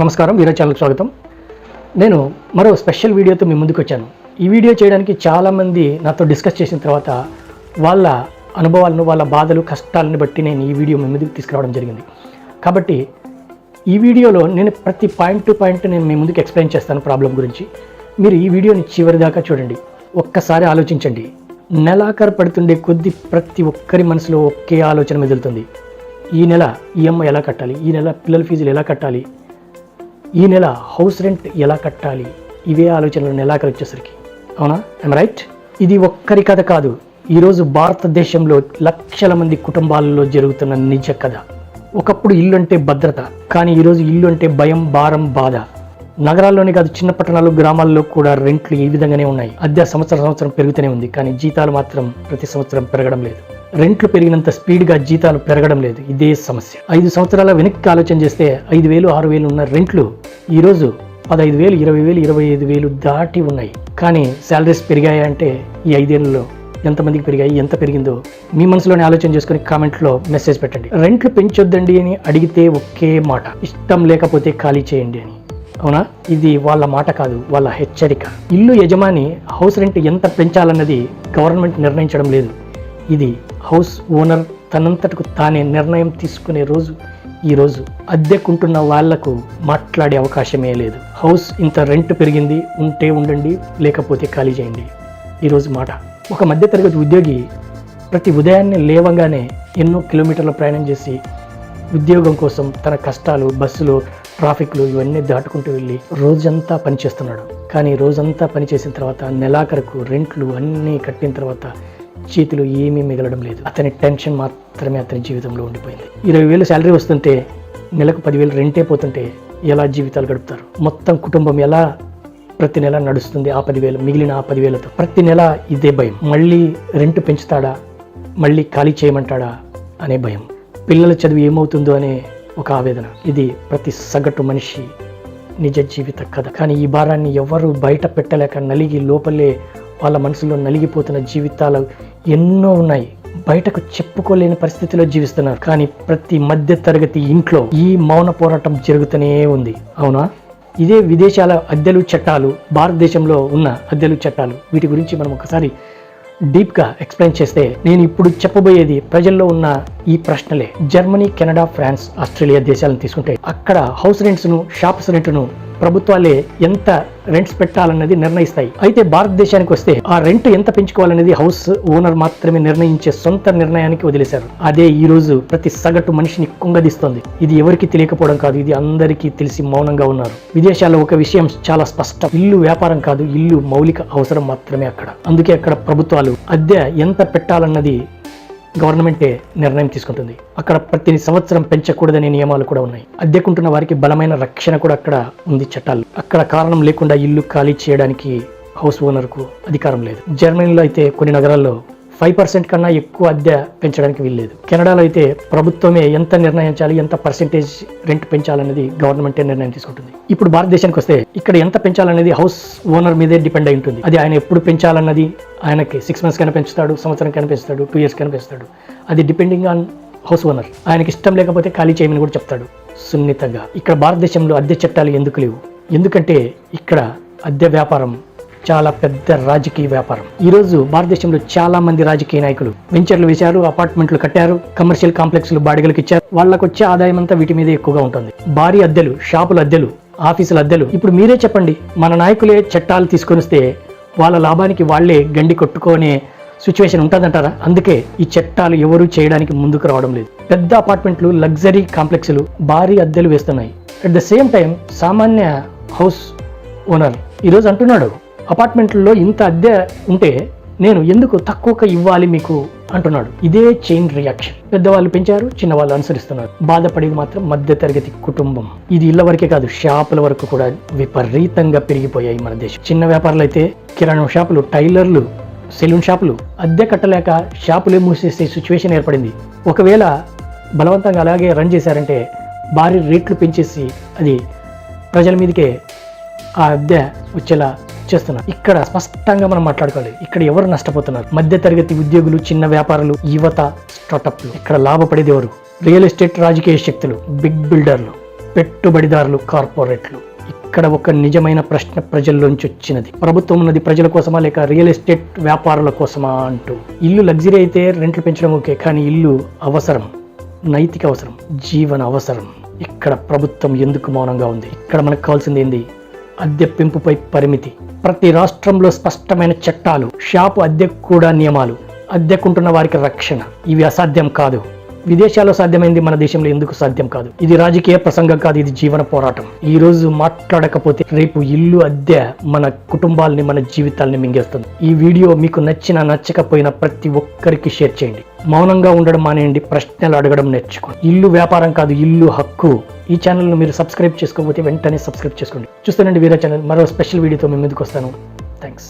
నమస్కారం వీరా ఛానల్కి స్వాగతం. నేను మరో స్పెషల్ వీడియోతో మీ ముందుకు వచ్చాను. ఈ వీడియో చేయడానికి చాలామంది నాతో డిస్కస్ చేసిన తర్వాత వాళ్ళ అనుభవాలను వాళ్ళ బాధలు కష్టాలను బట్టి నేను ఈ వీడియో మీ ముందుకు తీసుకురావడం జరిగింది. కాబట్టి ఈ వీడియోలో నేను ప్రతి పాయింట్ టు పాయింట్ నేను మీ ముందుకు ఎక్స్ప్లెయిన్ చేస్తాను ప్రాబ్లం గురించి. మీరు ఈ వీడియోని చివరి దాకా చూడండి. ఒక్కసారి ఆలోచించండి. నెలాఖరు పడుతుండే కొద్ది ప్రతి ఒక్కరి మనసులో ఒకే ఆలోచన మెదులుతుంది. ఈ నెల ఈఎంఐ ఎలా కట్టాలి? ఈ నెల పిల్లల ఫీజులు ఎలా కట్టాలి? ఈ నెల హౌస్ రెంట్ ఎలా కట్టాలి? ఇవే ఆలోచనలు నెలాఖరు వచ్చేసరికి. అవునా? ఐమ్ రైట్ ఇది ఒక్కరి కథ కాదు. ఈరోజు భారతదేశంలో లక్షల మంది కుటుంబాలలో జరుగుతున్న నిజ కథ. ఒకప్పుడు ఇల్లు అంటే భద్రత కానీ ఈరోజు ఇల్లు అంటే భయం భారం బాధ. నగరాల్లోనే కాదు చిన్న పట్టణాలు గ్రామాల్లో కూడా రెంట్లు ఈ విధంగానే ఉన్నాయి. అద్దె సంవత్సరం సంవత్సరం పెరుగుతూనే ఉంది కానీ జీతాలు మాత్రం ప్రతి సంవత్సరం పెరగడం లేదు. రెంట్లు పెరిగినంత స్పీడ్గా జీతాలు పెరగడం లేదు. ఇదే సమస్య. ఐదు సంవత్సరాల వెనక్కి ఆలోచన చేస్తే ఐదు వేలు ఆరు వేలు ఉన్న రెంట్లు ఈరోజు పదహైదు వేలు ఇరవై వేలు ఇరవై ఐదు వేలు దాటి ఉన్నాయి. కానీ శాలరీస్ పెరిగాయంటే ఈ ఐదేళ్ళలో ఎంతమందికి పెరిగాయి ఎంత పెరిగిందో మీ మనసులోనే ఆలోచన చేసుకుని కామెంట్లో మెసేజ్ పెట్టండి. రెంట్లు పెంచొద్దండి అని అడిగితే ఒకే మాట ఇష్టం లేకపోతే ఖాళీ చేయండి అని. అవునా? ఇది వాళ్ళ మాట కాదు వాళ్ళ హెచ్చరిక. ఇల్లు యజమాని హౌస్ రెంట్ ఎంత పెంచాలన్నది గవర్నమెంట్ నిర్ణయించడం లేదు. ఇది హౌస్ ఓనర్ తనంతటకు తానే నిర్ణయం తీసుకునే రోజు ఈ రోజు అద్దెకుంటున్న వాళ్ళకు మాట్లాడే అవకాశమే లేదు. హౌస్ ఇంత రెంట్ పెరిగింది ఉంటే ఉండండి లేకపోతే ఖాళీ చేయండి. ఈరోజు మాట. ఒక మధ్యతరగతి ఉద్యోగి ప్రతి ఉదయాన్నే లేవగానే ఎన్నో కిలోమీటర్ల ప్రయాణం చేసి ఉద్యోగం కోసం తన కష్టాలు బస్సులు ట్రాఫిక్లు ఇవన్నీ దాటుకుంటూ వెళ్ళి రోజంతా పనిచేస్తున్నాడు. కానీ రోజంతా పనిచేసిన తర్వాత నెలాఖరుకు రెంట్లు అన్నీ కట్టిన తర్వాత చేతిలో ఏమీ మిగలడం లేదు. అతని టెన్షన్ మాత్రమే అతని జీవితంలో ఉండిపోయింది. ఇరవై వేలు శాలరీ వస్తుంటే నెలకు పదివేలు రెంటే పోతుంటే ఎలా జీవితాలు గడుపుతారు? మొత్తం కుటుంబం ఎలా ప్రతి నెల నడుస్తుంది ఆ పదివేలు మిగిలిన ఆ పదివేలతో? ప్రతి నెల ఇదే భయం. మళ్ళీ రెంట్ పెంచుతాడా? మళ్ళీ ఖాళీ చేయమంటాడా? అనే భయం. పిల్లల చదువు ఏమవుతుందో అనే ఒక ఆవేదన. ఇది ప్రతి సగటు మనిషి నిజ జీవిత కథ. కానీ ఈ భారాన్ని ఎవరు బయట పెట్టలేక నలిగి లోపలే వాళ్ళ మనసులో నలిగిపోతున్న జీవితాలు ఎన్నో ఉన్నాయి. బయటకు చెప్పుకోలేని పరిస్థితిలో జీవిస్తున్నారు. కానీ ప్రతి మధ్య తరగతి ఇంట్లో ఈ మౌన పోరాటం జరుగుతూనే ఉంది. అవునా? ఇదే విదేశాల అద్దెలు చట్టాలు భారతదేశంలో ఉన్న అద్దెలు చట్టాలు. వీటి గురించి మనం ఒకసారి డీప్గా ఎక్స్ప్లెయిన్ చేస్తే నేను ఇప్పుడు చెప్పబోయేది ప్రజల్లో ఉన్న ఈ ప్రశ్నలే. జర్మనీ కెనడా ఫ్రాన్స్ ఆస్ట్రేలియా దేశాలను తీసుకుంటే అక్కడ హౌస్ రెంట్స్ను షాప్స్ రెంట్ను ప్రభుత్వాలే ఎంత రెంట్స్ పెట్టాలన్నది నిర్ణయిస్తాయి. అయితే భారతదేశానికి వస్తే ఆ రెంట్ ఎంత పెంచుకోవాలనేది హౌస్ ఓనర్ మాత్రమే నిర్ణయించే సొంత నిర్ణయానికి వదిలేశారు. అదే ఈ రోజు ప్రతి సగటు మనిషిని కుంగదీస్తోంది. ఇది ఎవరికి తెలియకపోవడం కాదు ఇది అందరికీ తెలిసి మౌనంగా ఉన్నారు. విదేశాల్లో ఒక విషయం చాలా స్పష్టం. ఇల్లు వ్యాపారం కాదు ఇల్లు మౌలిక అవసరం మాత్రమే అక్కడ. అందుకే అక్కడ ప్రభుత్వాలు అద్దె ఎంత పెట్టాలన్నది గవర్నమెంటే నిర్ణయం తీసుకుంటుంది. అక్కడ ప్రతి సంవత్సరం పెంచకూడదనే నియమాలు కూడా ఉన్నాయి. అద్దెకుంటున్న వారికి బలమైన రక్షణ కూడా అక్కడ ఉంది చట్టాలు. అక్కడ కారణం లేకుండా ఇల్లు ఖాళీ చేయడానికి హౌస్ ఓనర్కు అధికారం లేదు. జర్మనీలో అయితే కొన్ని నగరాల్లో ఫైవ్ పర్సెంట్ కన్నా ఎక్కువ అద్దె పెంచడానికి వీల్లేదు. కెనడాలో అయితే ప్రభుత్వమే ఎంత నిర్ణయించాలి ఎంత పర్సెంటేజ్ రెంట్ పెంచాలనేది గవర్నమెంటే నిర్ణయం తీసుకుంటుంది. ఇప్పుడు భారతదేశానికి వస్తే ఇక్కడ ఎంత పెంచాలనేది హౌస్ ఓనర్ మీదే డిపెండ్ అయి ఉంటుంది. అది ఆయన ఎప్పుడు పెంచాలన్నది ఆయనకి సిక్స్ మంత్స్ కైనా పెంచుతాడు సంవత్సరం కైనా పెంచుతాడు టూ ఇయర్స్ కైనా పెంచుతాడు. అది డిపెండింగ్ ఆన్ హౌస్ ఓనర్. ఆయనకి ఇష్టం లేకపోతే ఖాళీ చేయమని కూడా చెప్తాడు సున్నితంగా. ఇక్కడ భారతదేశంలో అద్దె చట్టాలు ఎందుకు లేవు? ఎందుకంటే ఇక్కడ అద్దె వ్యాపారం చాలా పెద్ద రాజకీయ వ్యాపారం. ఈ రోజు భారతదేశంలో చాలా మంది రాజకీయ నాయకులు వెంచర్లు వేశారు అపార్ట్మెంట్లు కట్టారు కమర్షియల్ కాంప్లెక్స్లు బాడిగలకు ఇచ్చారు. వాళ్ళకు వచ్చే ఆదాయం అంతా వీటి మీద ఎక్కువగా ఉంటుంది. భారీ అద్దెలు షాపుల అద్దెలు ఆఫీసుల అద్దెలు. ఇప్పుడు మీరే చెప్పండి మన నాయకులే చట్టాలు తీసుకొని వస్తే వాళ్ళ లాభానికి వాళ్ళే గండి కొట్టుకునే సిచ్యువేషన్ ఉంటుందంటారా? అందుకే ఈ చట్టాలు ఎవరు చేయడానికి ముందుకు రావడం లేదు. పెద్ద అపార్ట్మెంట్లు లగ్జరీ కాంప్లెక్స్లు భారీ అద్దెలు వేస్తున్నాయి. అట్ ద సేమ్ టైం సామాన్య హౌస్ ఓనర్ ఈరోజు అంటున్నాడు అపార్ట్మెంట్లలో ఇంత అద్దె ఉంటే నేను ఎందుకు తక్కువగా ఇవ్వాలి మీకు అంటున్నాడు. ఇదే చైన్ రియాక్షన్ పెద్దవాళ్ళు పెంచారు చిన్నవాళ్ళు అనుసరిస్తున్నారు. బాధపడేది మాత్రం మధ్య తరగతి కుటుంబం. ఇది ఇళ్ళ వరకే కాదు షాపుల వరకు కూడా విపరీతంగా పెరిగిపోయాయి మన దేశం. చిన్న వ్యాపారాలు అయితే కిరాణం షాపులు టైలర్లు సెలూన్ షాపులు. అద్దె కట్టలేక షాపులే మూసేసే సిచ్యువేషన్ ఏర్పడింది. ఒకవేళ బలవంతంగా అలాగే రన్ చేశారంటే భారీ రేట్లు పెంచేసి అది ప్రజల మీదకే ఆ అద్దె వచ్చేలా చేస్తున్నారు. ఇక్కడ స్పష్టంగా మనం మాట్లాడుకోవాలి. ఇక్కడ ఎవరు నష్టపోతున్నారు? మధ్య తరగతి ఉద్యోగులు చిన్న వ్యాపారులు యువత స్టార్టప్లు ఇక్కడ లాభపడేది ఎవరు? రియల్ ఎస్టేట్ రాజకీయ శక్తులు బిగ్ బిల్డర్లు పెట్టుబడిదారులు కార్పొరేట్లు. ఇక్కడ ఒక నిజమైన ప్రశ్న ప్రజల్లోంచి వచ్చినది. ప్రభుత్వం ఉన్నది ప్రజల కోసమా లేక రియల్ ఎస్టేట్ వ్యాపారుల కోసమా అంటూ. ఇల్లు లగ్జరీ అయితే రెంట్లు పెంచడం ఓకే కానీ ఇల్లు అవసరం. నైతిక అవసరం జీవన అవసరం. ఇక్కడ ప్రభుత్వం ఎందుకు మౌనంగా ఉంది? ఇక్కడ మనకు కావాల్సింది ఏంది? అద్దె పెంపుపై పరిమితి. ప్రతి రాష్ట్రంలో స్పష్టమైన చట్టాలు షాపు అద్దెకు కూడా నియమాలు. అద్దెకుంటున్న వారికి రక్షణ. ఇవి అసాధ్యం కాదు. విదేశాల్లో సాధ్యమైంది మన దేశంలో ఎందుకు సాధ్యం కాదు? ఇది రాజకీయ ప్రసంగం కాదు ఇది జీవన పోరాటం. ఈ రోజు మాట్లాడకపోతే రేపు ఇల్లు అద్దె మన కుటుంబాలని మన జీవితాల్ని మింగేస్తుంది. ఈ వీడియో మీకు నచ్చినా నచ్చకపోయినా ప్రతి ఒక్కరికి షేర్ చేయండి. మౌనంగా ఉండడం మానేయండి ప్రశ్నలు అడగడం నేర్చుకోండి. ఇల్లు వ్యాపారం కాదు ఇల్లు హక్కు. ఈ ఛానల్ను మీరు సబ్స్క్రైబ్ చేసుకోకపోతే వెంటనే సబ్స్క్రైబ్ చేసుకోండి. చూస్తానండి వీరే ఛానల్ మరో స్పెషల్ వీడియోతో మేము ముందుకు వస్తాను. థ్యాంక్స్